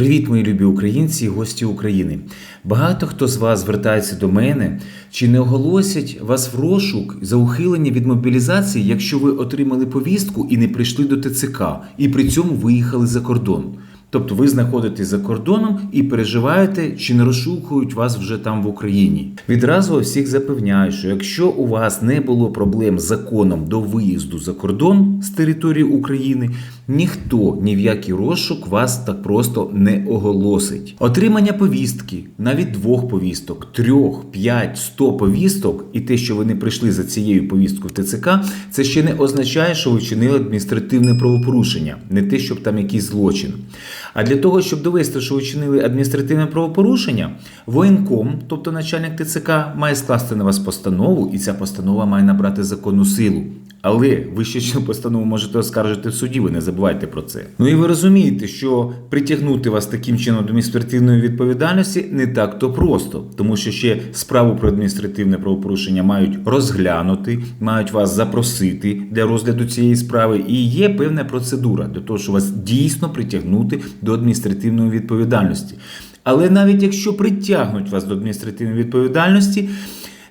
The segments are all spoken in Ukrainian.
Привіт, мої любі українці і гості України. Багато хто з вас звертається до мене, чи не оголосять вас в розшук за ухилення від мобілізації, якщо ви отримали повістку і не прийшли до ТЦК, і при цьому виїхали за кордон. Тобто ви знаходитесь за кордоном і переживаєте, чи не розшукують вас вже там в Україні. Відразу всіх запевняю, що якщо у вас не було проблем з законом до виїзду за кордон з території України, ніхто ні в який розшук вас так просто не оголосить. Отримання повістки, навіть двох повісток, трьох, п'ять, сто повісток, і те, що вони прийшли за цією повісткою в ТЦК, це ще не означає, що ви вчинили адміністративне правопорушення, не те, щоб там якийсь злочин. А для того, щоб довести, що ви вчинили адміністративне правопорушення, воєнком, тобто начальник ТЦК, має скласти на вас постанову, і ця постанова має набрати законну силу. Але ви ще цю постанову можете оскаржити в суді, ви не забувайте про це. Ну і ви розумієте, що притягнути вас таким чином до адміністративної відповідальності не так то просто, тому що ще справу про адміністративне правопорушення мають розглянути, мають вас запросити для розгляду цієї справи, і є певна процедура для того, щоб вас дійсно притягнути до адміністративної відповідальності. Але навіть якщо притягнуть вас до адміністративної відповідальності,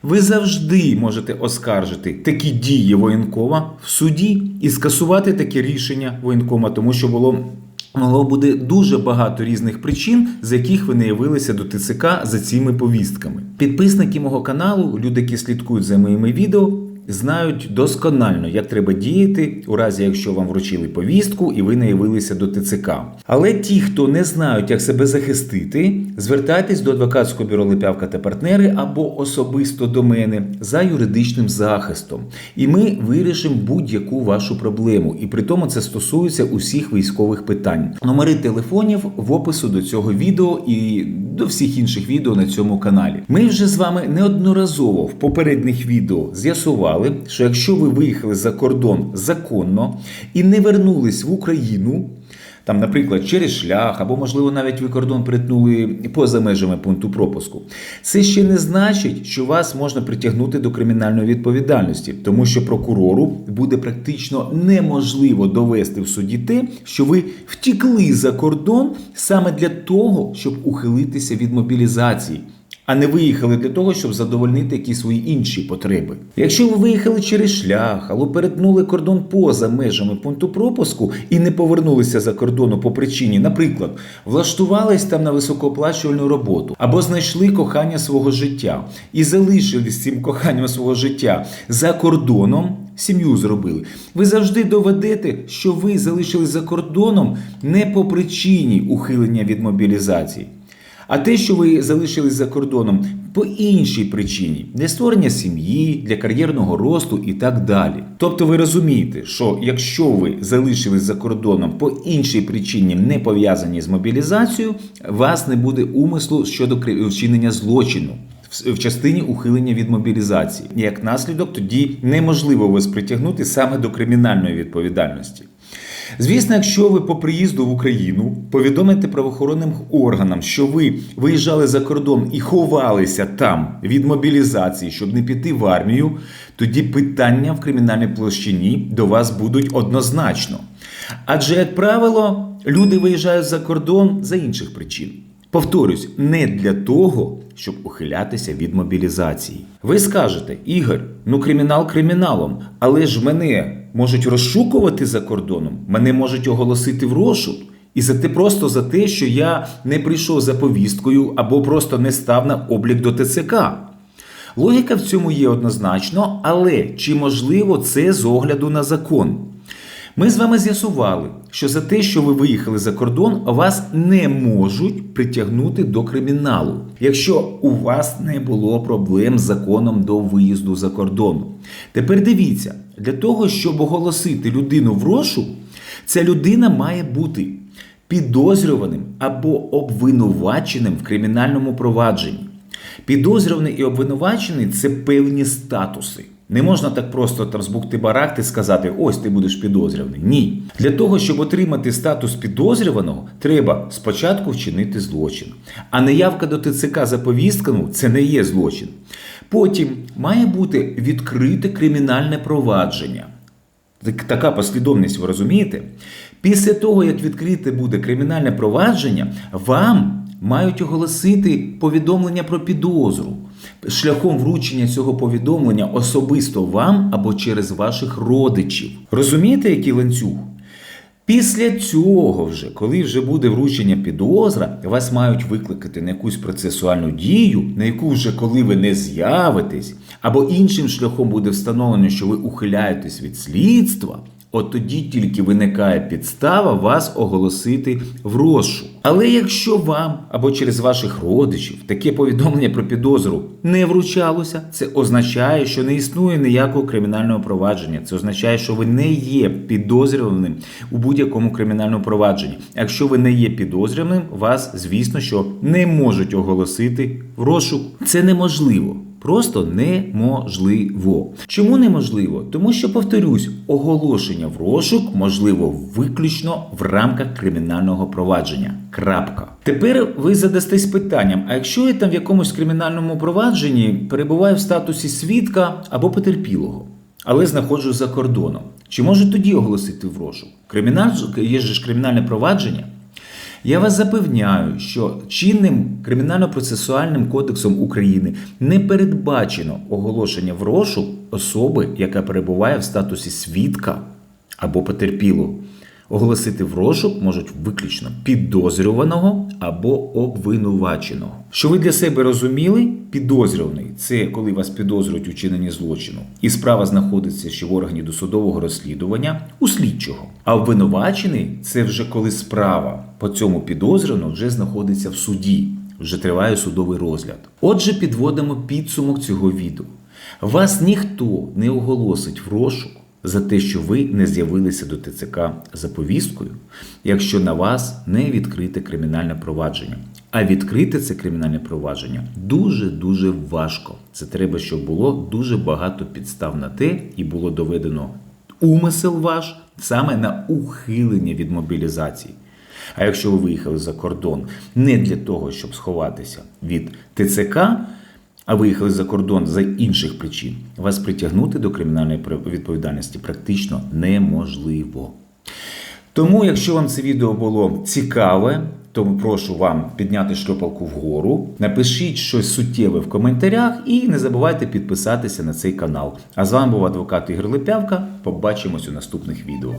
ви завжди можете оскаржити такі дії воєнкома в суді і скасувати таке рішення воєнкома, тому що було. Могло буде дуже багато різних причин, з яких ви не явилися до ТЦК за цими повістками. Підписники мого каналу, люди, які слідкують за моїми відео, знають досконально, як треба діяти у разі, якщо вам вручили повістку і ви не явилися до ТЦК. Але ті, хто не знають, як себе захистити, звертайтесь до адвокатського бюро Липявка та партнери або особисто до мене за юридичним захистом. І ми вирішимо будь-яку вашу проблему. І при тому це стосується усіх військових питань. Номери телефонів в опису до цього відео і до всіх інших відео на цьому каналі. Ми вже з вами неодноразово в попередніх відео з'ясували, що якщо ви виїхали за кордон законно і не вернулись в Україну. Там, наприклад, через шлях, або, можливо, навіть ви кордон притнули поза межами пункту пропуску. Це ще не значить, що вас можна притягнути до кримінальної відповідальності, тому що прокурору буде практично неможливо довести в суді те, що ви втікли за кордон саме для того, щоб ухилитися від мобілізації а не виїхали для того, щоб задовольнити якісь свої інші потреби. Якщо ви виїхали через шлях або перетнули кордон поза межами пункту пропуску і не повернулися за кордону по причині, наприклад, влаштувались там на високооплачувальну роботу або знайшли кохання свого життя і залишились цим коханням свого життя за кордоном. Сім'ю зробили. Ви завжди доведете, що ви залишились за кордоном не по причині ухилення від мобілізації. А те, що ви залишились за кордоном по іншій причині для створення сім'ї, для кар'єрного росту і так далі. Тобто ви розумієте, що якщо ви залишились за кордоном по іншій причині, не пов'язані з мобілізацією, вас не буде умислу щодо вчинення злочину. В частині ухилення від мобілізації, як наслідок, тоді неможливо вас притягнути саме до кримінальної відповідальності. Звісно, якщо ви по приїзду в Україну повідомите правоохоронним органам, що ви виїжджали за кордон і ховалися там від мобілізації, щоб не піти в армію, тоді питання в кримінальній площині до вас будуть однозначно. Адже, як правило, люди виїжджають за кордон за інших причин. Повторюсь, не для того, щоб ухилятися від мобілізації. Ви скажете, Ігор, ну кримінал криміналом, але ж мене можуть розшукувати за кордоном, мене можуть оголосити в розшук. І за те просто за те, що я не прийшов за повісткою або просто не став на облік до ТЦК. Логіка в цьому є однозначно, але чи можливо це з огляду на закон? Ми з вами з'ясували, що за те, що ви виїхали за кордон, вас не можуть притягнути до криміналу, якщо у вас не було проблем з законом до виїзду за кордон. Тепер дивіться, для того, щоб оголосити людину в розшук, ця людина має бути підозрюваним або обвинуваченим в кримінальному провадженні. Підозрюваний і обвинувачений це певні статуси. Не можна так просто там з бухти-барахти сказати, ось ти будеш підозрюваний. Ні. Для того, щоб отримати статус підозрюваного, треба спочатку вчинити злочин. А неявка до ТЦК за повістками це не є злочин. Потім має бути відкрите кримінальне провадження. Така послідовність, ви розумієте? Після того, як відкрите буде кримінальне провадження, вам мають оголосити повідомлення про підозру шляхом вручення цього повідомлення особисто вам або через ваших родичів. Розумієте, який ланцюг? Після цього, вже, коли вже буде вручення підозра, вас мають викликати на якусь процесуальну дію, на яку вже коли ви не з'явитесь, або іншим шляхом буде встановлено, що ви ухиляєтесь від слідства. От тоді тільки виникає підстава вас оголосити в розшук. Але якщо вам або через ваших родичів таке повідомлення про підозру не вручалося, це означає, що не існує ніякого кримінального провадження. Це означає, що ви не є підозрюваним у будь-якому кримінальному провадженні. Якщо ви не є підозрюваним, вас, звісно, що не можуть оголосити в розшук. Це неможливо. Просто неможливо. Чому неможливо? Тому що, повторюсь, оголошення в розшук можливо виключно в рамках кримінального провадження. Крапка. Тепер ви задастесь питанням: а якщо я там в якомусь кримінальному провадженні перебуваю в статусі свідка або потерпілого, але знаходжусь за кордоном, чи можу тоді оголосити в розшук? Криміналь є ж кримінальне провадження. Я вас запевняю, що чинним кримінально-процесуальним кодексом України не передбачено оголошення в розшук особи, яка перебуває в статусі свідка або потерпілого. Оголосити в розшук можуть виключно підозрюваного або обвинуваченого. Що ви для себе розуміли? Підозрюваний це коли вас підозрюють у чиненні злочину, і справа знаходиться ще в органі досудового розслідування у слідчого. А обвинувачений це вже коли справа по цьому підозрюваному вже знаходиться в суді, вже триває судовий розгляд. Отже, підводимо підсумок цього відео. Вас ніхто не оголосить в розшук за те, що ви не з'явилися до ТЦК за повісткою, якщо на вас не відкрите кримінальне провадження. А відкрити це кримінальне провадження дуже-дуже важко. Це треба, щоб було дуже багато підстав на те, і було доведено умисел ваш саме на ухилення від мобілізації. А якщо ви виїхали за кордон не для того, щоб сховатися від ТЦК, а виїхали за кордон за інших причин, вас притягнути до кримінальної відповідальності практично неможливо. Тому, якщо вам це відео було цікаве, то прошу вам підняти шльопалку вгору, напишіть щось суттєве в коментарях і не забувайте підписатися на цей канал. А з вами був адвокат Ігор Лепявка. Побачимось у наступних відео.